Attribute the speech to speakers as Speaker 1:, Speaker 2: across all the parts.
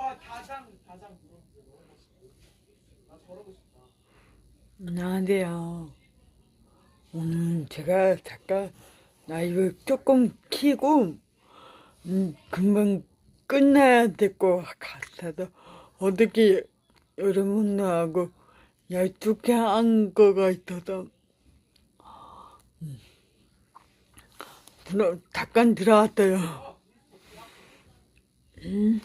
Speaker 1: 와 다장 다장 나 저러고 싶다.
Speaker 2: 안녕하세요. 오늘 제가 잠깐 라이브 조금 키고 음, 금방 끝나야 될 것 같아서 어떻게 여러분들하고 12개 한 거가 있어서 음, 들어, 잠깐 들어왔어요. 음.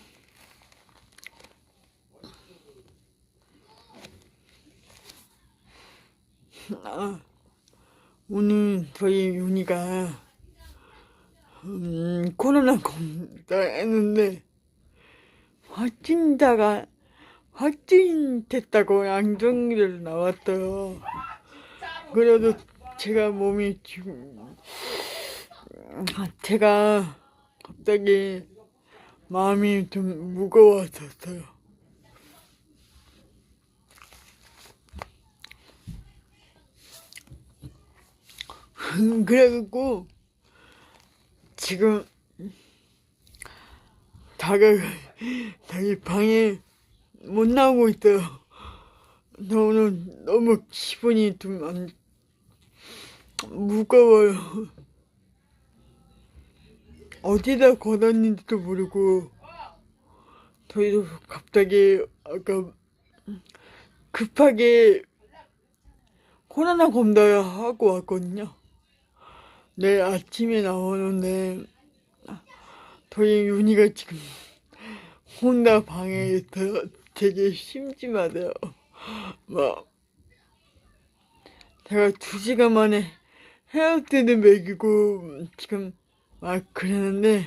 Speaker 2: 아, 오늘 저희 윤희가 음, 코로나 검사했는데 확진자가 확진됐다고 양정기를 나왔어요. 그래도 제가 몸이 지금 아, 제가 갑자기 마음이 좀 무거워졌어요. 그래갖고 지금 자가 자기 방에 못 나오고 있어요. 나 오늘 너무 기분이 좀 안, 무거워요. 어디다 걸었는지도 모르고 저희도 갑자기 아까 급하게 코로나 검사를 하고 왔거든요. 내일 아침에 나오는데 저희 윤희가 지금 혼자 방에 있어서 되게 심심하대요. 막 제가 두 시간 만에 헤어스를 먹이고 지금 막 그러는데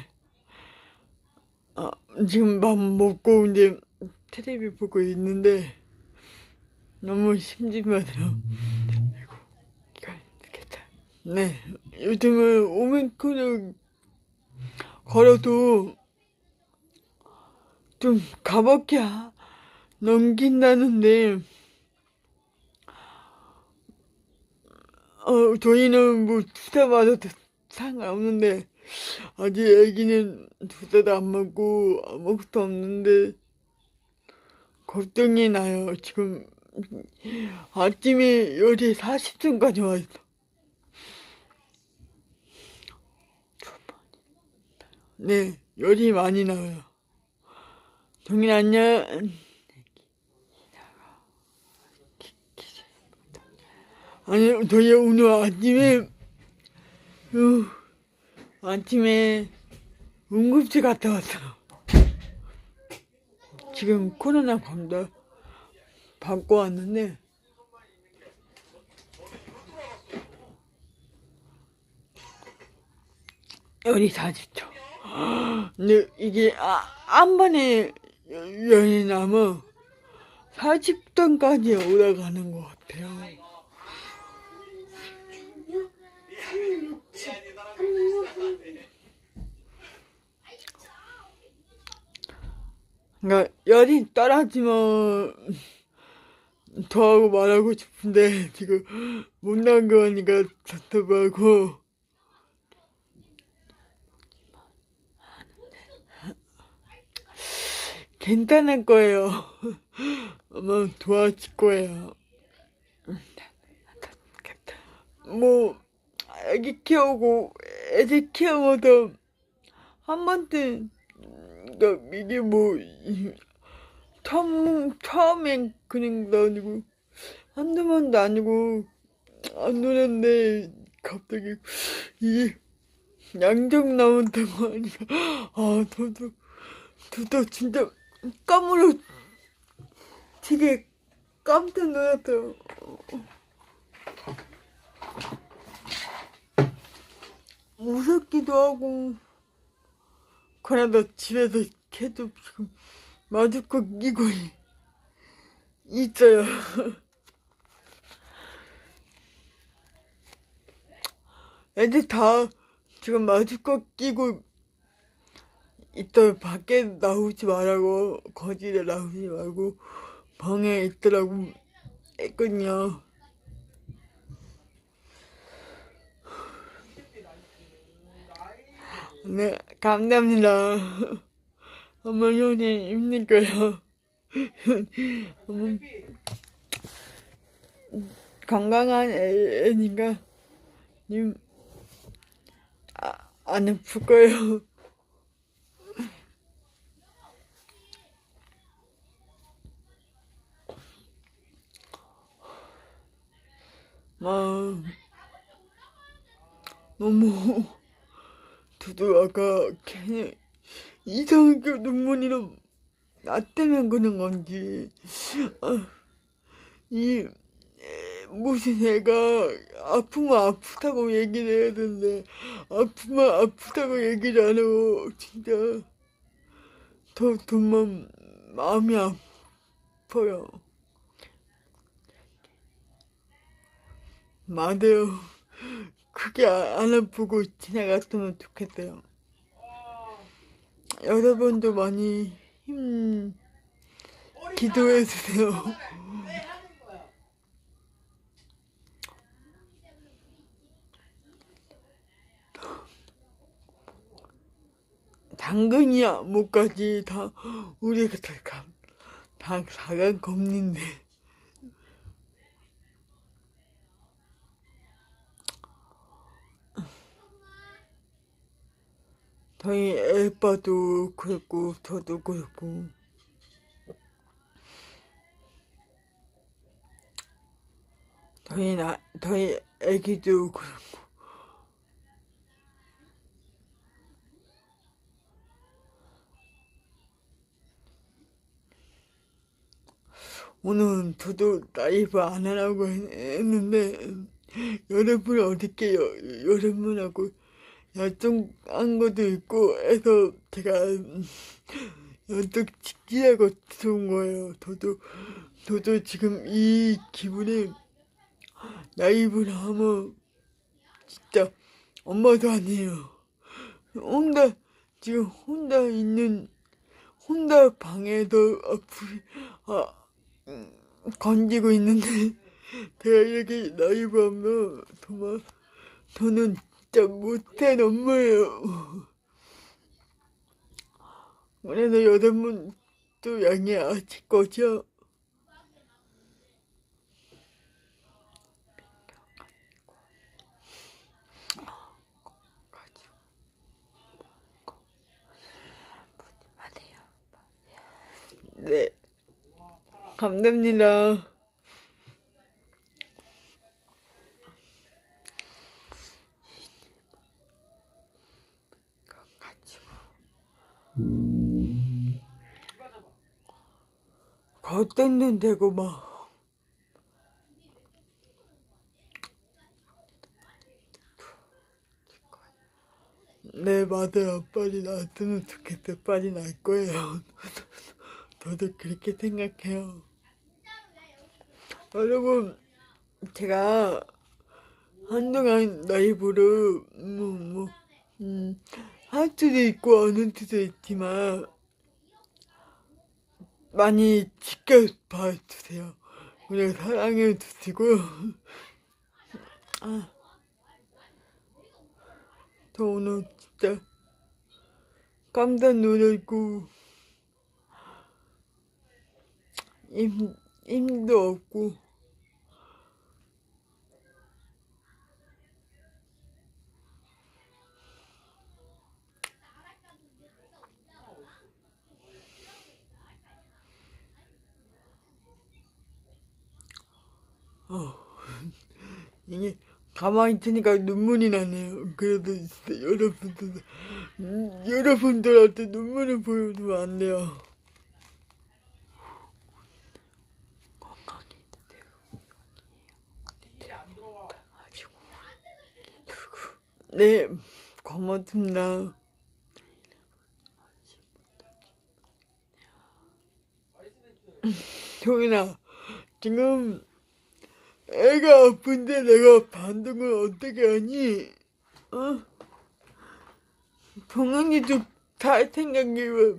Speaker 2: 아, 지금 밥 먹고 이제 테레비 보고 있는데 너무 심심하대요. 네, 요즘은 오미크론 걸어도 좀 가볍게 하- 넘긴다는데, 어, 저희는 뭐 주사 맞아도 상관없는데, 아직 애기는 주사도 안 맞고 아무것도 없는데, 걱정이 나요. 지금 아침에 열이 40도까지 왔어. 네, 열이 많이 나와요. 동인 안녕. 아니, 저희 오늘 아침에, 어, 아침에 응급실 갔다 왔어. 지금 코로나 검사 받고 왔는데, 열이 40초. 근데 이게 아, 한 번에 열이 나면 40도까지 올라가는 것 같아요. 그러니까 열이 떨어지면 더 하고 말하고 싶은데 지금 못 나온 거니까 답답하고 괜찮을 거예요. 아마 도와줄 거예요. 뭐 애기 키우고 애기 키우고도 한 번쯤 그러니까 이게 뭐 이- 처음 처음엔 게 아니고 한두 번도 아니고 안 노는데 갑자기 이게 양적 나온다고 하니까 아 저도 저도 진짜 깜으로 되게 깜짝 놀랐어요. 무섭기도 하고 그래도 집에서 계속 지금 마주코 끼고 있어요. 애들 다 지금 마주코 끼고 있다 밖에 나오지 말라고 거실에 나오지 말고 방에 있더라고 했거든요. 네, 감사합니다. 엄마 형이 힘들 거야. 엄마 건강한 애, 애니까 님 아, 안 아플 거예요. 막 너무 저도 아까 걔 이상하게 눈물이 나 때문에 그런 건지 아, 이 에, 무슨 애가 아프면 아프다고 얘기를 해야 되는데 아프면 아프다고 얘기를 안 하고 진짜 더 정말 마음이 아파요. 맞아요. 크게 아- 안 아프고 지나갔으면 좋겠어요. 여러분도 많이 힘 기도해 주세요. 당근이야 뭐까지 다 우리가 다, 가, 다 사간 겁닌데 저희 애빠도 그랬고 저도 그랬고. 저희 나 저희 애기도 그렇고. 오늘 저도 라이브 안 하라고 했- 했는데 여러분 어저께 여, 여러분하고 약속한 것도 있고 해서 제가 약속 지키라고 들어온 거예요. 저도 저도 지금 이 기분에 라이브를 하면 진짜 엄마도 아니에요. 혼자 지금 혼자 있는 혼자 방에서 아프 아 음, 건지고 있는데 제가 이렇게 라이브 하면 정말 저는 진짜 못한 엄마예요. 그래서 여러분도 양해하실 거죠? 네. 감사합니다. 되고 막. 네 맞아요 빨리 나왔으면 좋겠어요 빨리 날 거예요. 저도 그렇게 생각해요. 여러분 제가 한동안 라이브를 뭐 뭐 음, 할 수도 있고 안 할 수도 있지만 많이 지켜봐 주세요. 그냥 사랑해 주시고. 아, 저 오늘 진짜 깜짝 놀랐고 힘 힘도 없고 어, 이게 가만히 있으니까 눈물이 나네요. 그래도 진짜 여러분들, 음, 여러분들한테 눈물을 보여주면 안 돼요. 네, 고맙습니다. 종인아, 지금 애가 아픈데 내가 반동을 어떻게 하니? 어? 동영이도 잘 생각해봐.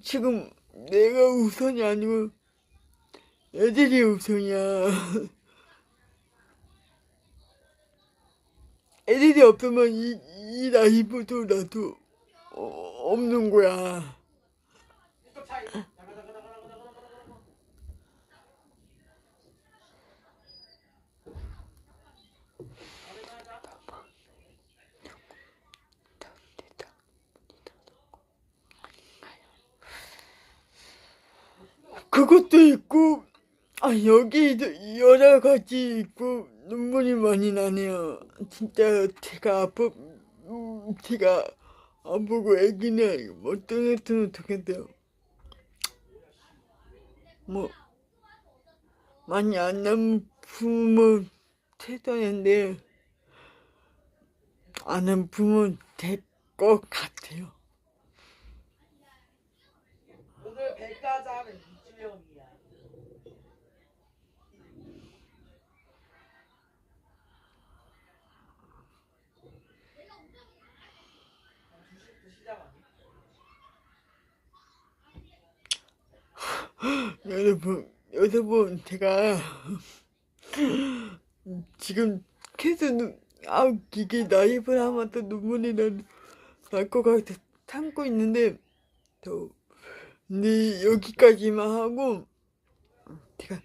Speaker 2: 지금 내가 우선이 아니고 애들이 우선이야. 애들이 없으면 이, 이 라이브도 나도 어, 없는 거야.
Speaker 1: 이쪽 차이. 나가 나가 나가 나가 나가 나가 나가.
Speaker 2: 그것도 있고, 아, 여기 여러 가지 있고, 눈물이 많이 나네요. 진짜 제가 아프, 음, 제가 아프고 애기는 뭐 떠났으면 좋겠어요. 뭐, 많이 안 남은 부모 최선인데, 아는 부모 될 것 같아요.
Speaker 1: 오늘 백과장은 이주영이야. 주식도 시작 아니?
Speaker 2: 여러분, 여러분, 제가 지금 계속 눈, 아, 이게 나이를 하면 또 눈물이 날 것 같아 참고 있는데, 또, 네, 여기까지만 하고, 제가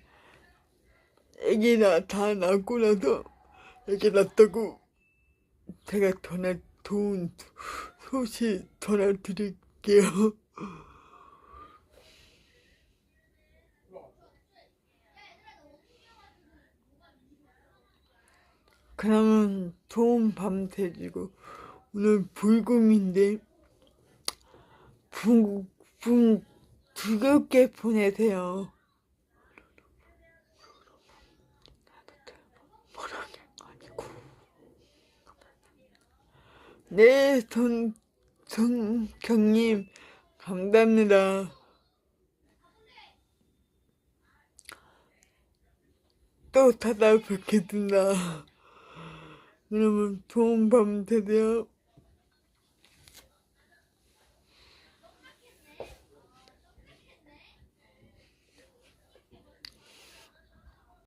Speaker 2: 애기 나, 다 낳고 나서, 애기 낳다고, 제가 전화, 좋은 소식 전화 드릴게요. 그러면 좋은 밤 되시고 오늘 불금인데 붕, 붕 즐겁게 보내세요. 네, 전, 전 경님, 감사합니다. 또 찾아뵙겠습니다. 여러분, 좋은 밤 되세요.